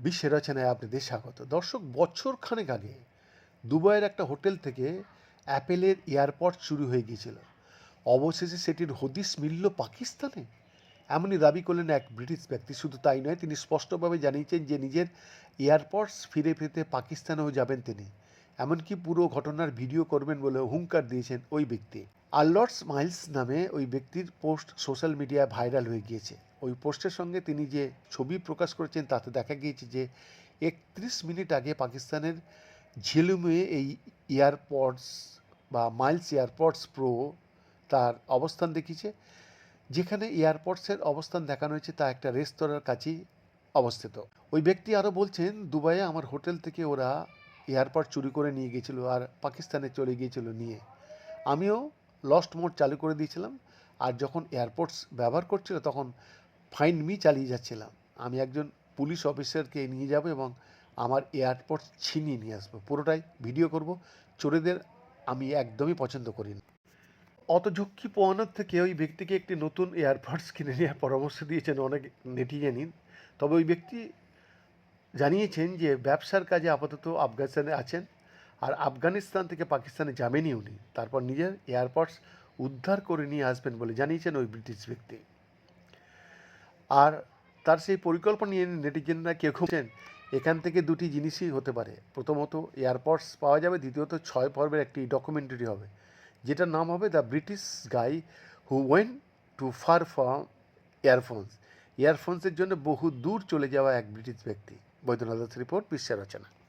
বিশ্বের রচনায় আপনাদের স্বাগত। দর্শক বছর খানেক আগে দুবাইয়ের একটা হোটেল থেকে অ্যাপেলের এয়ারপড চুরি হয়ে গিয়েছিল। অবশেষে সেটির হদিস মিলল পাকিস্তানে। এমনই দাবি করলেন এক ব্রিটিশ ব্যক্তি। শুধু তাই নয়, তিনি স্পষ্টভাবে জানিয়েছেন যে নিজের এয়ারপডস ফিরে পেতে পাকিস্তানেও যাবেন তিনি। এমনকি পুরো ঘটনার ভিডিও করবেন বলে হুঙ্কার দিয়েছেন ওই ব্যক্তি। আল্লর্স মাইলস নামে ওই ব্যক্তির পোস্ট সোশ্যাল মিডিয়ায় ভাইরাল হয়ে গিয়েছে। ওই পোস্টের সঙ্গে তিনি যে ছবি প্রকাশ করেছেন, তাতে দেখা গিয়েছে যে একত্রিশ মিনিট আগে পাকিস্তানের ঝিলুমে এই এয়ারপডস বা মাইলস এয়ারপডস প্রো তার অবস্থান দেখিয়েছে। যেখানে এয়ারপডসের অবস্থান দেখানো হয়েছে, তা একটা রেস্তোরাঁর কাছেই অবস্থিত। ওই ব্যক্তি আরও বলছেন, দুবাইয়ে আমার হোটেল থেকে ওরা এয়ারপড চুরি করে নিয়ে গিয়েছিল আর পাকিস্তানে চলে গিয়েছিল নিয়ে। আমিও লস্ট মোড চালু করে দিয়েছিলাম আর যখন এয়ারপোর্টস ব্যবহার করছিল তখন ফাইন মি চালিয়ে যাচ্ছিলাম। আমি একজন পুলিশ অফিসারকে নিয়ে যাব এবং আমার এয়ারপোর্টস ছিনিয়ে নিয়ে আসব। পুরোটাই ভিডিও করব। চোরেদের আমি একদমই পছন্দ করি না। অত ঝক্কি পোয়ানোর থেকে ওই ব্যক্তিকে একটি নতুন এয়ারপডস কিনে নেওয়ার পরামর্শ দিয়েছেন অনেক নেটিজেনই। তবে ওই ব্যক্তি জানিয়েছেন যে ব্যবসার কাজে আপাতত আফগানিস্তানে আছেন আর আফগানিস্তান থেকে পাকিস্তানে যাবেনই উনি। তারপর নিজের এয়ারপডস উদ্ধার করে নিয়ে আসবেন বলে জানিয়েছেন ওই ব্রিটিশ ব্যক্তি। আর তার সেই পরিকল্পনা নিয়ে নেটিজেনরা কেউ খুঁজছেন এখান থেকে দুটি জিনিসই হতে পারে। প্রথমত এয়ারপডস পাওয়া যাবে। দ্বিতীয়ত, ছয় পর্বের একটি ডকুমেন্টারি হবে। যেটার নাম হবে the British guy who went too far from earphones ইয়ারফোনসের জন্য বহু দূর চলে যাওয়া এক ব্রিটিশ ব্যক্তি। বৈদ্যনাথ রিপোর্ট বিশ্বের রচনা।